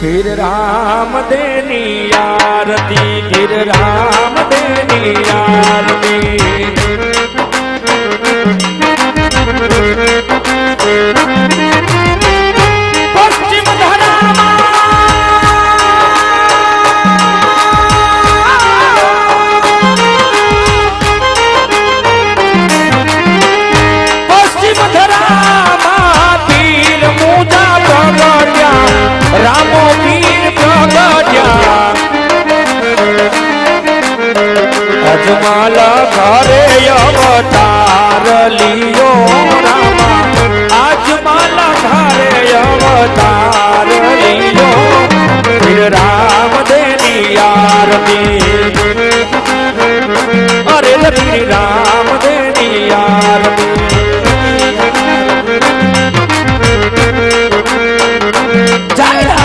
ફિર રામ દેની આરતી ફિર રામ અજમલ ઘરે અવતાર લિયો રામા. અજમલ ઘરે અવતાર લિયો. રામ દેની આરતી. અરે રામ